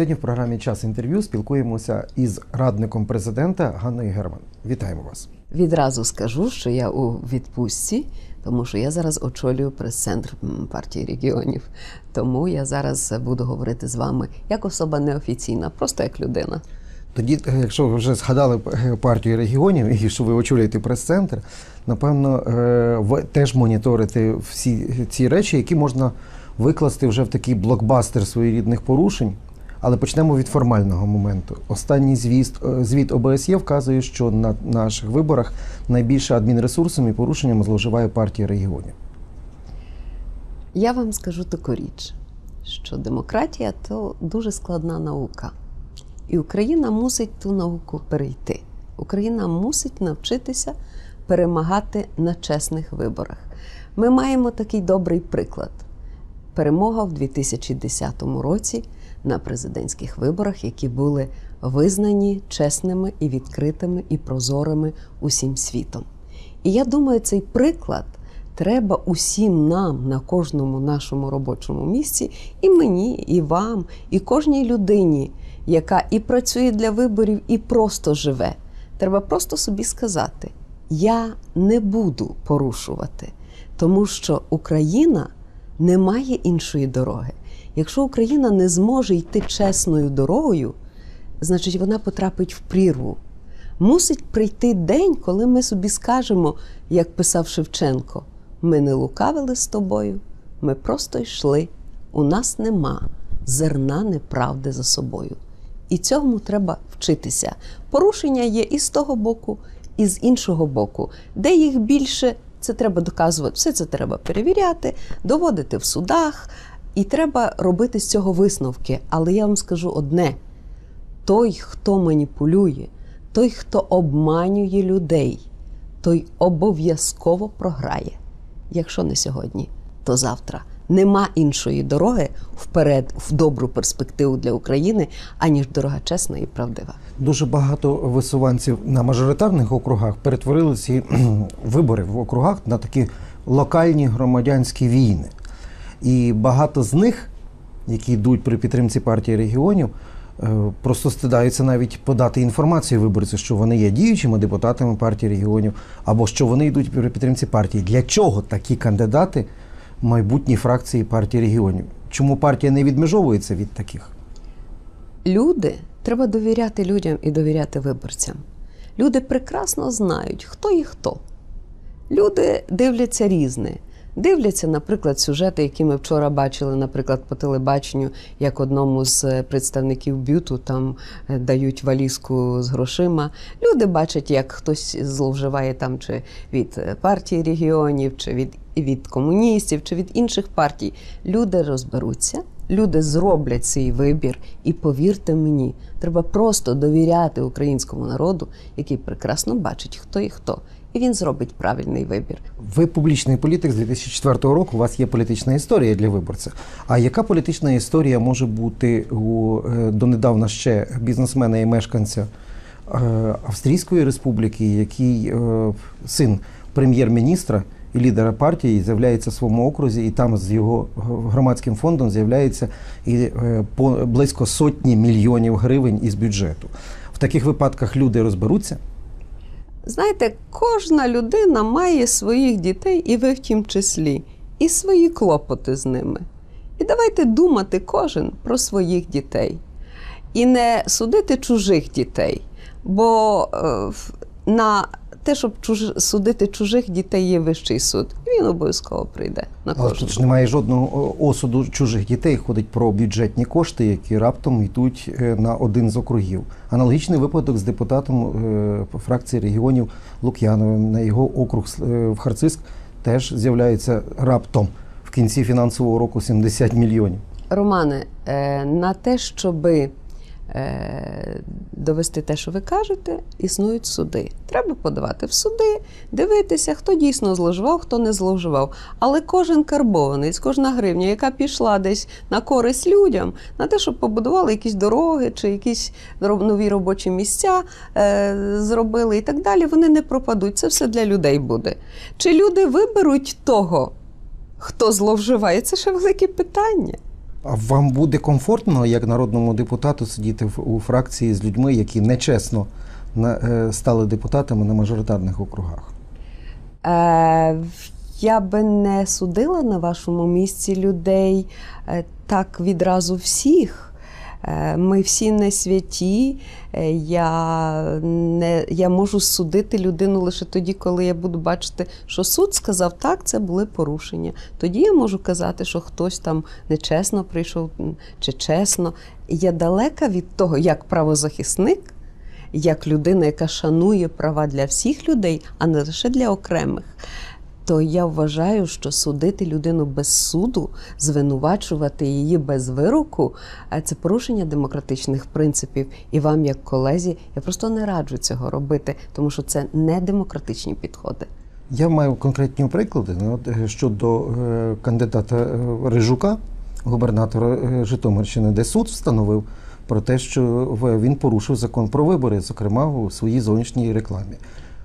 Сьогодні в програмі Час інтерв'ю спілкуємося із радником президента Ганною Герман. Вітаємо вас. Відразу скажу, що я у відпустці, тому що я зараз очолюю прес-центр партії регіонів. Тому я зараз буду говорити з вами як особа неофіційна, просто як людина. Тоді, е, якщо ви вже згадали е, партію регіонів і що ви очолюєте прес-центр, напевно, е, ви теж моніторите всі ці речі, які можна викласти вже в такий блокбастер своєрідних порушень. Але почнемо від формального моменту. Останній звіт, е, звіт ОБСЄ вказує, що на наших виборах найбільше адмінресурсами і порушеннями зловживає партія регіонів. Я вам скажу таку річ, що демократія то дуже складна наука. І Україна мусить ту науку перейти. Україна мусить навчитися перемагати на чесних виборах. Ми маємо такий добрий приклад. Перемога в 2010 році на президентських виборах, які були визнані чесними і відкритими і прозорими усім світом. І я думаю, цей приклад треба усім нам на кожному нашому робочому місці, і мені, і вам, і кожній людині, яка і працює для виборів, і просто живе. Треба просто собі сказати: я не буду порушувати, тому що Україна не має іншої дороги. Якщо Україна не зможе йти чесною дорогою, значить вона потрапить в прірву. Мусить прийти день, коли ми собі скажемо, як писав Шевченко: ми не лукавили з тобою, ми просто йшли. У нас нема зерна неправди за собою. І цьому треба вчитися. Порушення є і з того боку, і з іншого боку. Де їх більше, це треба доказувати, все це треба перевіряти, доводити в судах, і треба робити з цього висновки. Але я вам скажу одне: той, хто маніпулює, той, хто обманює людей, той обов'язково програє. Якщо не сьогодні, то завтра. Нема іншої дороги вперед в добру перспективу для України, аніж дорога чесна і правдива. Дуже багато висуванців на мажоритарних округах перетворили ці вибори в округах на такі локальні громадянські війни. І багато з них, які йдуть при підтримці партії регіонів, е, просто стидаються навіть подати інформацію виборцю, що вони є діючими депутатами партії регіонів, або що вони йдуть при підтримці партії. Для чого такі кандидати майбутні фракції партії регіонів? Чому партія не відмежовується від таких? Люди треба довіряти людям і довіряти виборцям. Люди прекрасно знають, хто і хто. Люди дивляться різне. Дивляться, наприклад, сюжети, які ми вчора бачили, наприклад, по телебаченню, як одному з представників бюту там е, дають валізку з грошима. Люди бачать, як хтось зловживає там чи від е, партії регіонів, чи від, від комуністів, чи від інших партій. Люди розберуться, люди зроблять свій вибір, і повірте мені, треба просто довіряти українському народу, який прекрасно бачить, хто і хто. І він зробить правильний вибір. Ви публічний політик з 2004 року. У вас є політична історія для виборця. А яка політична історія може бути у е, донедавна ще бізнесмена і мешканця е, Австрійської республіки, який е, син прем'єр-міністра і лідера партії з'являється в своєму окрузі, і там з його громадським фондом з'являється і по близько сотні мільйонів гривень із бюджету. В таких випадках люди розберуться. Знаєте, кожна людина має своїх дітей, і ви в тім числі, і свої клопоти з ними. І давайте думати кожен про своїх дітей. І не судити чужих дітей. Бо е, на те, щоб чуж... судити чужих дітей, є вищий суд. І він обов'язково прийде на Але тут ж немає жодного осуду чужих дітей. Ходить про бюджетні кошти, які раптом йдуть е, на один з округів. Аналогічний випадок з депутатом е, фракції регіонів Лук'яновим на його округ е, в Харциск теж з'являється раптом в кінці фінансового року 70 мільйонів. Романе, е, на те, щоби е, довести те, що ви кажете, існують суди. Треба подавати в суди, дивитися, хто дійсно зловживав, хто не зловживав. Але кожен карбованець, кожна гривня, яка пішла десь на користь людям, на те, щоб побудували якісь дороги чи якісь нові робочі місця е, зробили і так далі, вони не пропадуть. Це все для людей буде. Чи люди виберуть того, хто зловживає? Це ще велике питання. А вам буде комфортно, як народному депутату, сидіти у фракції з людьми, які нечесно на- е, стали депутатами на мажоритарних округах? Е, я би не судила на вашому місці людей е, так відразу всіх. Е, Ми всі не святі. Е, Я, не, я можу судити людину лише тоді, коли я буду бачити, що суд сказав, так, це були порушення. Тоді я можу казати, що хтось там нечесно прийшов чи чесно. Я далека від того, як правозахисник, як людина, яка шанує права для всіх людей, а не лише для окремих. То я вважаю, що судити людину без суду, звинувачувати її без вироку е, це порушення демократичних принципів. І вам, як колезі, я просто не раджу цього робити, тому що це не демократичні підходи. Я маю конкретні приклади ну, от, е, щодо е, кандидата Рижука, губернатора Житомирщини, де суд встановив про те, що він порушив закон про вибори, зокрема у своїй зовнішній рекламі.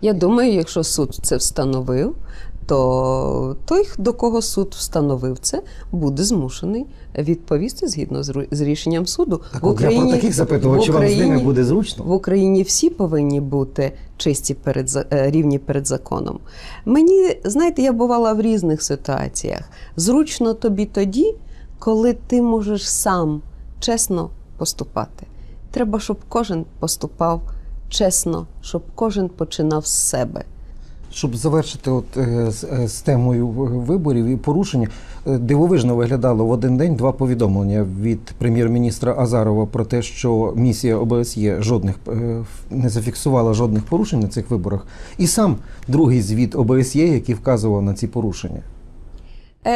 Я думаю, якщо суд це встановив, то той, до кого суд встановив це, буде змушений відповісти згідно з рішенням суду. Так, от я про таких запитував, чи вам з ними буде зручно? В Україні всі повинні бути чисті перед е, рівні перед законом. Мені, знаєте, я бувала в різних ситуаціях. Зручно тобі тоді, коли ти можеш сам чесно поступати. Треба, щоб кожен поступав чесно, щоб кожен починав з себе. Щоб завершити от, е, з, е, з темою виборів і порушення, е, дивовижно виглядало в один день два повідомлення від прем'єр-міністра Азарова про те, що місія ОБСЄ жодних не зафіксувала жодних порушень на цих виборах, і сам другий звіт ОБСЄ, який вказував на ці порушення.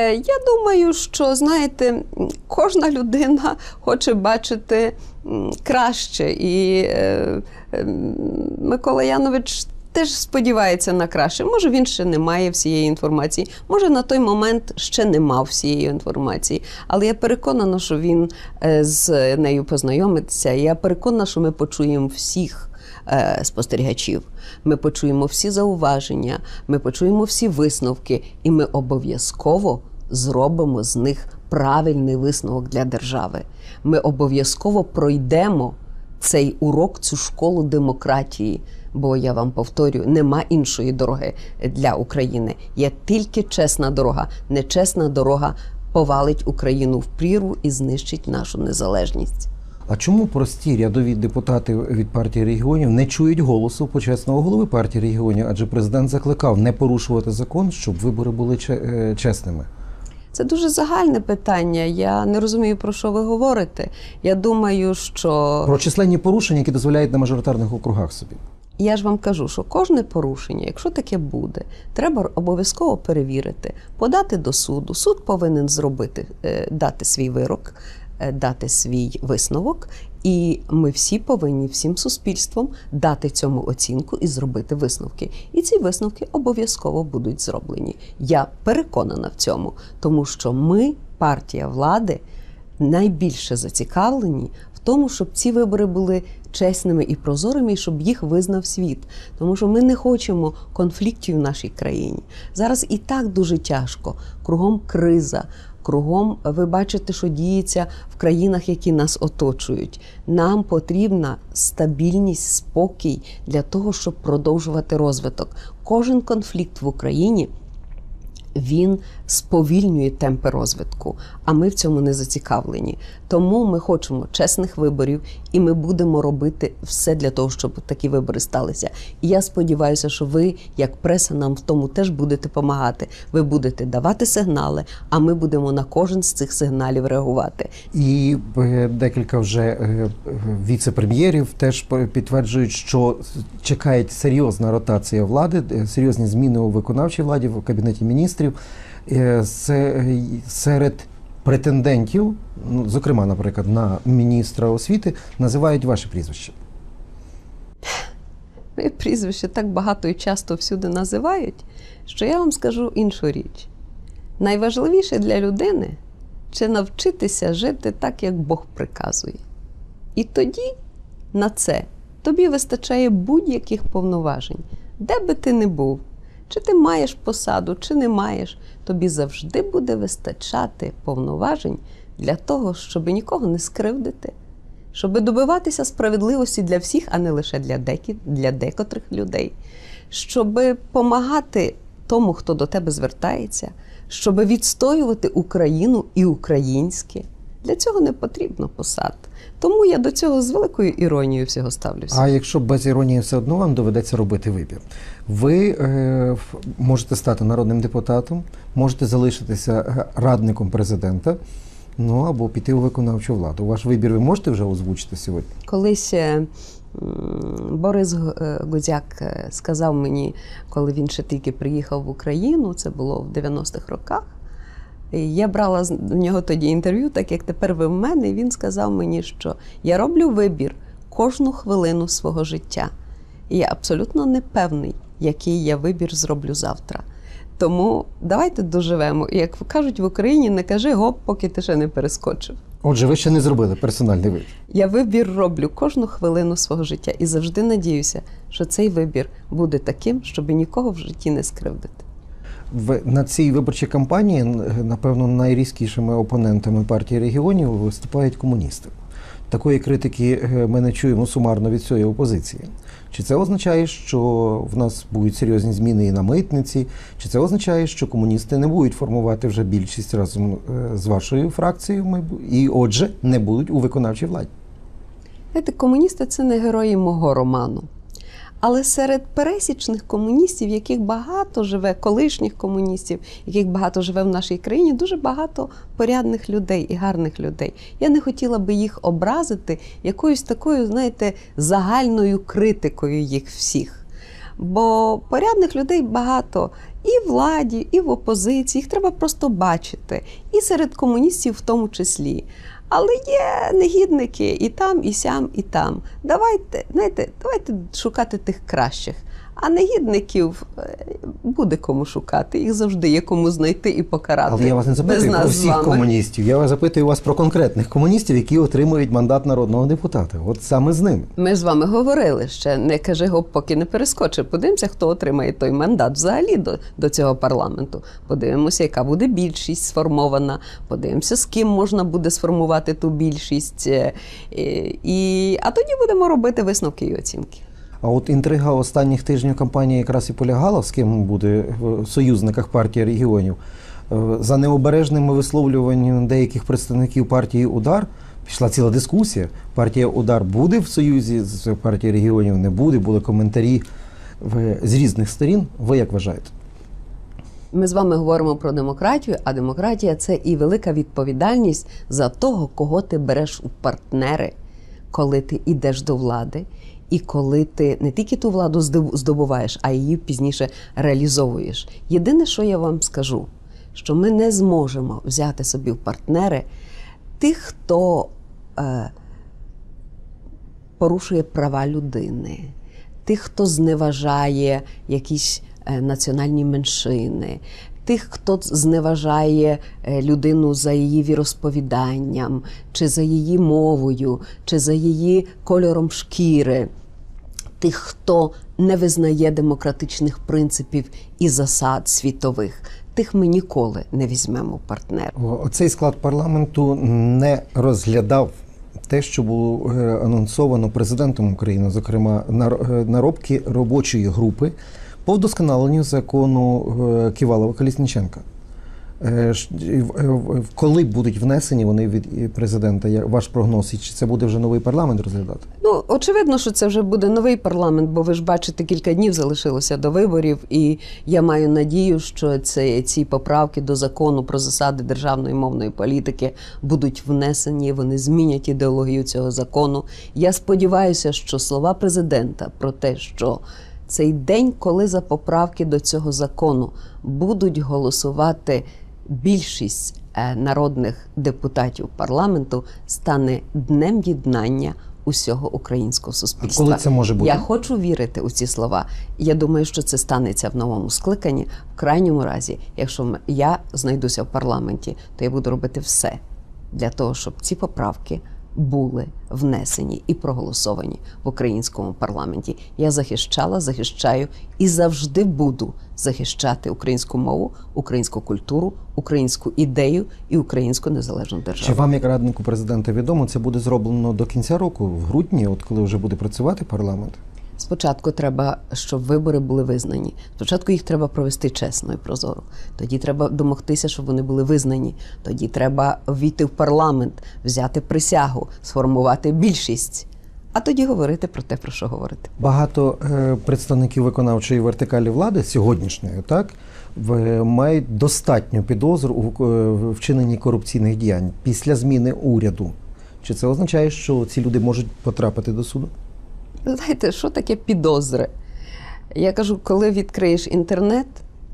Я думаю, що знаєте, кожна людина хоче бачити краще. І Микола Янович теж сподівається на краще. Може, він ще не має всієї інформації, може на той момент ще не мав всієї інформації. Але я переконана, що він е, з нею познайомиться. Я переконана, що ми почуємо всіх е, спостерігачів. Ми почуємо всі зауваження, ми почуємо всі висновки, і ми обов'язково зробимо з них правильний висновок для держави. Ми обов'язково пройдемо цей урок, цю школу демократії. Бо я вам повторюю, нема іншої дороги для України. Є тільки чесна дорога. Нечесна дорога повалить Україну в прірву і знищить нашу незалежність. А чому прості рядові депутати від партії регіонів не чують голосу почесного голови партії регіонів? Адже президент закликав не порушувати закон, щоб вибори були е, чесними. Це дуже загальне питання. Я не розумію, про що ви говорите. Я думаю, що Про численні порушення, які дозволяють на мажоритарних округах собі. Я ж вам кажу, що кожне порушення, якщо таке буде, треба обов'язково перевірити, подати до суду. Суд повинен зробити, е, дати свій вирок, е, дати свій висновок. І ми всі повинні всім суспільством дати цьому оцінку і зробити висновки. І ці висновки обов'язково будуть зроблені. Я переконана в цьому, тому що ми, партія влади, найбільше зацікавлені тому, щоб ці вибори були чесними і прозорими, і щоб їх визнав світ. Тому що ми не хочемо конфліктів в нашій країні. Зараз і так дуже тяжко. Кругом криза. Кругом ви бачите, що діється в країнах, які нас оточують. Нам потрібна стабільність, спокій для того, щоб продовжувати розвиток. Кожен конфлікт в Україні він сповільнює темпи розвитку, а ми в цьому не зацікавлені. Тому ми хочемо чесних виборів, і ми будемо робити все для того, щоб такі вибори сталися. І я сподіваюся, що ви, як преса, нам в тому теж будете допомагати. Ви будете давати сигнали, а ми будемо на кожен з цих сигналів реагувати. І е, декілька вже е, віце-прем'єрів теж підтверджують, що чекає серйозна ротація влади, е, серйозні зміни у виконавчій владі в кабінеті міністрів. Е, е, серед претендентів, ну, зокрема, наприклад, на міністра освіти, називають ваше прізвище. Моє прізвище так багато і часто всюди називають, що я вам скажу іншу річ. Найважливіше для людини чи навчитися жити так, як Бог приказує. І тоді на це тобі вистачає будь-яких повноважень, де би ти не був. Чи ти маєш посаду, чи не маєш, тобі завжди буде вистачати повноважень для того, щоб нікого не скривдити, щоб добиватися справедливості для всіх, а не лише для, декі, для декотрих людей, щоб допомагати тому, хто до тебе звертається, щоб відстоювати Україну і українське. Для цього не потрібно посад. Тому я до цього з великою іронією всього ставлюся. А якщо без іронії все одно вам доведеться робити вибір, ви е, можете стати народним депутатом, можете залишитися е, радником президента, ну або піти у виконавчу владу. Ваш вибір ви можете вже озвучити сьогодні? Колись е, Борис е, Гудзяк сказав мені, коли він ще тільки приїхав в Україну, це було в 90-х роках. Я брала з в нього тоді інтерв'ю, так як тепер ви в мене. І він сказав мені, що я роблю вибір кожну хвилину свого життя. І я абсолютно не певний, який я вибір зроблю завтра. Тому давайте доживемо. І як кажуть в Україні, не кажи гоп, поки ти ще не перескочив. Отже, ви ще не зробили персональний вибір. Я вибір роблю кожну хвилину свого життя і завжди надіюся, що цей вибір буде таким, щоб нікого в житті не скривдити. В на цій виборчій кампанії, напевно, найрізкішими опонентами партії регіонів виступають комуністи. Такої критики е, ми не чуємо сумарно від цієї опозиції. Чи це означає, що в нас будуть серйозні зміни і на митниці? Чи це означає, що комуністи не будуть формувати вже більшість разом е, з вашою фракцією, і отже, не будуть у виконавчій владі? Знаєте, комуністи це не герої мого роману. Але серед пересічних комуністів, яких багато живе, колишніх комуністів, яких багато живе в нашій країні, дуже багато порядних людей і гарних людей. Я не хотіла би їх образити якоюсь такою, знаєте, загальною критикою їх всіх. Бо порядних людей багато і в владі, і в опозиції. Їх треба просто бачити. І серед комуністів в тому числі. Але є негідники і там, і сям, і там. Давайте, знаєте, давайте шукати тих кращих. А негідників е, буде кому шукати. Їх завжди є кому знайти і покарати. Але я вас не запитую про всіх комуністів. Я вас запитую вас про конкретних комуністів, які отримують мандат народного депутата. От саме з ними. Ми з вами говорили ще не кажи гоп, поки не перескочив. Подивимося, хто отримає той мандат взагалі до, до цього парламенту. Подивимося, яка буде більшість сформована. Подивимося, з ким можна буде сформувати ту більшість. Е, І, а тоді будемо робити висновки і оцінки. А от інтрига останніх тижнів кампанії якраз і полягала, з ким буде в союзниках партії регіонів. Е, За необережними висловлюванням деяких представників партії Удар пішла ціла дискусія. Партія Удар буде в союзі з партією регіонів, не буде. Були коментарі з різних сторін. Ви як вважаєте? Ми з вами говоримо про демократію, а демократія це і велика відповідальність за того, кого ти береш у партнери, коли ти йдеш до влади, і коли ти не тільки ту владу здобуваєш, а її пізніше реалізовуєш. Єдине, що я вам скажу, що ми не зможемо взяти собі в партнери тих, хто е, порушує права людини, тих, хто зневажає якісь е, національні меншини, тих, хто зневажає е, людину за її віросповіданням, чи за її мовою, чи за її кольором шкіри. Тих, хто не визнає демократичних принципів і засад світових, тих ми ніколи не візьмемо в партнер. Оцей склад парламенту не розглядав те, що було е, анонсовано президентом України, зокрема е, наробки робочої групи по вдосконаленню закону е, Ківалова Колісніченка. Е, е, Коли будуть внесені вони від президента? Ваш прогноз, і чи це буде вже новий парламент розглядати? Ну, очевидно, що це вже буде новий парламент, бо ви ж бачите, кілька днів залишилося до виборів, і я маю надію, що це, ці поправки до закону про засади державної мовної політики будуть внесені, вони змінять ідеологію цього закону. Я сподіваюся, що слова президента про те, що цей день, коли за поправки до цього закону будуть голосувати більшість е, народних депутатів парламенту, стане днем єднання усього українського суспільства. коли це може бути? Я хочу вірити у ці слова. Я думаю, що це станеться в новому скликанні. В крайньому разі, якщо я знайдуся в парламенті, то я буду робити все для того, щоб ці поправки були внесені і проголосовані в українському парламенті. Я захищала, захищаю і завжди буду захищати українську мову, українську культуру, українську ідею і українську незалежну державу. Чи вам, як раднику президента, відомо, це буде зроблено до кінця року, в грудні, от коли вже буде працювати парламент? Спочатку треба, щоб вибори були визнані. Спочатку їх треба провести чесно і прозоро. Тоді треба домогтися, щоб вони були визнані. Тоді треба війти в парламент, взяти присягу, сформувати більшість, а тоді говорити про те, про що говорити. Багато е, представників виконавчої вертикалі влади сьогоднішньої, так, в- мають достатньо підозр у е, вчиненні корупційних діянь після зміни уряду. Чи це означає, що ці люди можуть потрапити до суду? Знаєте, що таке підозри? Я кажу, коли відкриєш інтернет,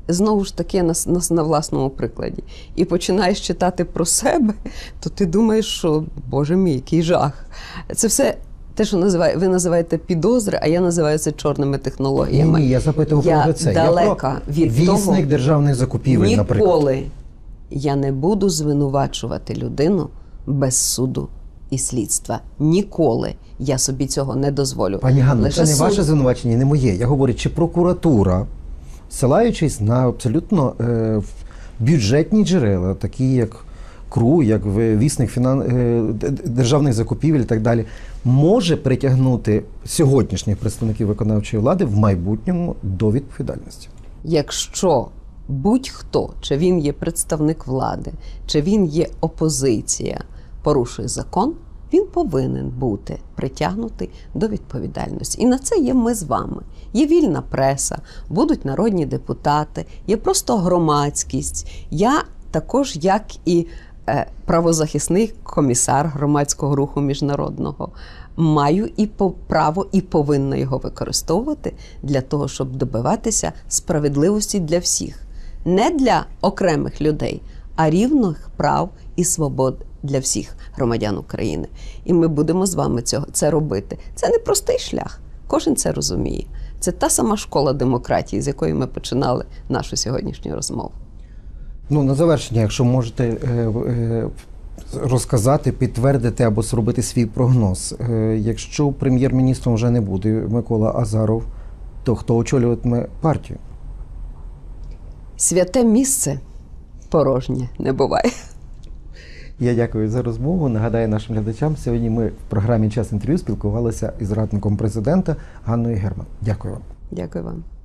знову ж таки на, на, на власному прикладі, і починаєш читати про себе, то ти думаєш, що Боже мій, який жах. Це все те, що називає, ви називаєте підозри, а я називаю це чорними технологіями. ні, я запитував Я про це. далека я про від вісник того- державних закупівель, наприклад. Ніколи я не буду звинувачувати людину без суду і слідства. Ніколи я собі цього не дозволю. Пані Лише це не суд- ваше звинувачення, не моє. Я говорю, чи прокуратура, ссилаючись на абсолютно е, бюджетні джерела, такі як КРУ, як вісник фінан... е, державних закупівель і так далі, може притягнути сьогоднішніх представників виконавчої влади в майбутньому до відповідальності. Якщо будь-хто, чи він є представник влади, чи він є опозиція, порушує закон, він повинен бути притягнутий до відповідальності. І на це є ми з вами. Є вільна преса, будуть народні депутати, є просто громадськість. Я також, як і е, правозахисний комісар громадського руху міжнародного, маю і по право, і повинна його використовувати для того, щоб добиватися справедливості для всіх, не для окремих людей, а рівних прав і свобод для всіх громадян України. І ми будемо з вами цього це робити. Це не простий шлях. Кожен це розуміє. Це та сама школа демократії, з якої ми починали нашу сьогоднішню розмову. Ну, на завершення, якщо можете е, е, розказати, підтвердити або зробити свій прогноз. Е, якщо прем'єр-міністром вже не буде Микола Азаров, то хто очолюватиме партію? Святе місце порожнє не буває. Я дякую за розмову. Нагадаю нашим глядачам. Сьогодні ми в програмі Час інтерв'ю спілкувалися із радником президента Ганною Герман. Дякую вам. Дякую вам.